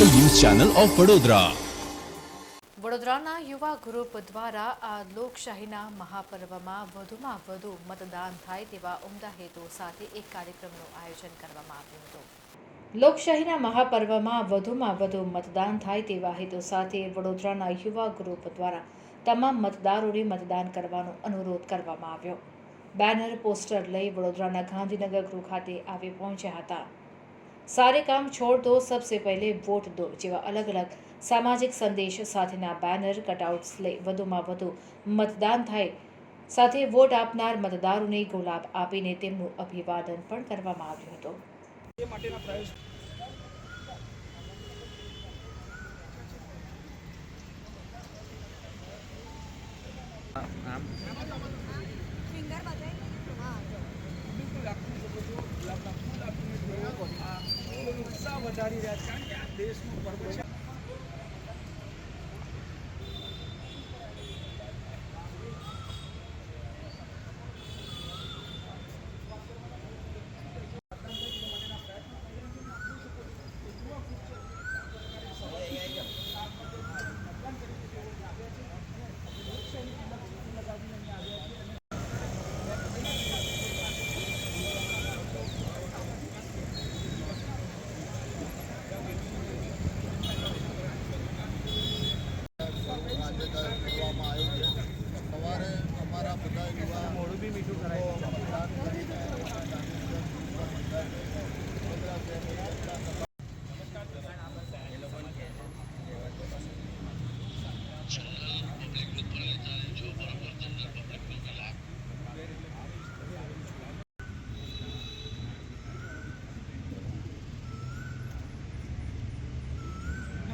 Channel of Vadodara. વડોદરાના યુવા group દ્વારા આ લોકશાહીના મહાપર્વમાં વધુમાં વધુ મતદાન થાય તેવા ઉમદા હેતુ સાથે એક કાર્યક્રમનું આયોજન કરવામાં આવ્યું હતું. લોકશાહીના મહાપર્વમાં વધુમાં વધુ મતદાન થાય તેવા હેતુ સાથે વડોદરાના યુવા ગ્રુપ દ્વારા તમામ મતદારોને મતદાન કરવાનો અનુરોધ કરવામાં આવ્યો. બેનર પોસ્ટર લઈ વડોદરાના ગાંધીનગર ગૃહ ખાતે આવી પહોંચ્યા હતા. સારે કામ છોડ દો સબસે પહેલે વોટ દો જેવા અલગ અલગ સામાજિક સંદેશ સાથેના બેનર કટઆઉટ્સ લઈ વધુમાં વધુ મતદાન થાય સાથે વોટ આપનાર મતદારોને ગુલાબ આપીને તેમનું અભિવાદન પણ કરવામાં આવ્યું હતું બિલકુલ આપી શકો છો ગુલાબના ફૂલ આપીને જોવો આ લોકોનો ઉત્સાહ વધારી રહ્યા છે. કારણ કે આ દેશનું પર્વ છે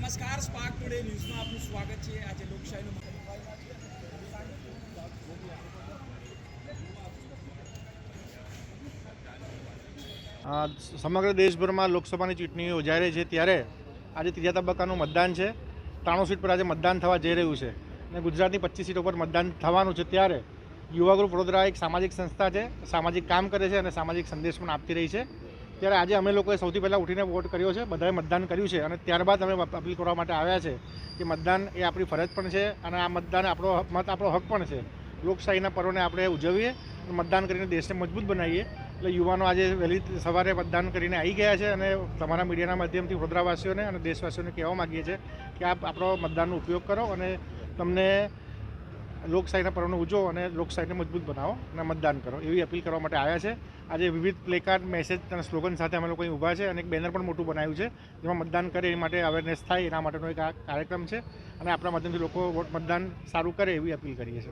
નમસ્કાર સ્પાર્ક ટુડે ન્યૂઝમાં આપનું સ્વાગત છે. આજે લોકશાહીનું સમગ્ર દેશભરમાં લોકસભાની ચૂંટણી યોજાઈ રહી છે ત્યારે આજે ત્રીજા તબક્કાનું મતદાન છે. ત્રાણું સીટ પર આજે મતદાન થવા જઈ રહ્યું છે અને ગુજરાતની પચીસ સીટો પર મતદાન થવાનું છે ત્યારે યુવા ગ્રુપ વડોદરા એક સામાજિક સંસ્થા છે, સામાજિક કામ કરે છે અને સામાજિક સંદેશ પણ આપતી રહી છે. ત્યારે આજે અમે લોકોએ સૌથી પહેલાં ઉઠીને વોટ કર્યો છે, બધાએ મતદાન કર્યું છે અને ત્યારબાદ અમે અપીલ કરવા માટે આવ્યા છે કે મતદાન એ આપણી ફરજ પણ છે અને આ મતદાન આપણો મત આપણો હક પણ છે. લોકશાહીના પર્વને આપણે ઉજવીએ મતદાન કરીને દેશને મજબૂત બનાવીએ. એટલે યુવાનો આજે વહેલી સવારે મતદાન કરીને આવી ગયા છે અને તમારા મીડિયાના માધ્યમથી વડોદરાવાસીઓને અને દેશવાસીઓને કહેવા માગીએ છીએ કે આપ આપણો મતદાનનો ઉપયોગ કરો અને તમને લોકશાહીના પર્વને ઉજવો અને લોકશાહીને મજબૂત બનાવો અને મતદાન કરો. એવી અપીલ કરવા માટે આવ્યા છે. આજે વિવિધ પ્લેકાર્ડ, મેસેજ અને સ્લોગન સાથે અમે લોકો અહીં ઊભા છે અને એક બેનર પણ મોટું બનાવ્યું છે, જેમાં મતદાન કરે એ માટે અવેરનેસ થાય એના માટેનો એક કાર્યક્રમ છે અને આપણા માધ્યમથી લોકો મતદાન સારું કરે એવી અપીલ કરીએ છીએ.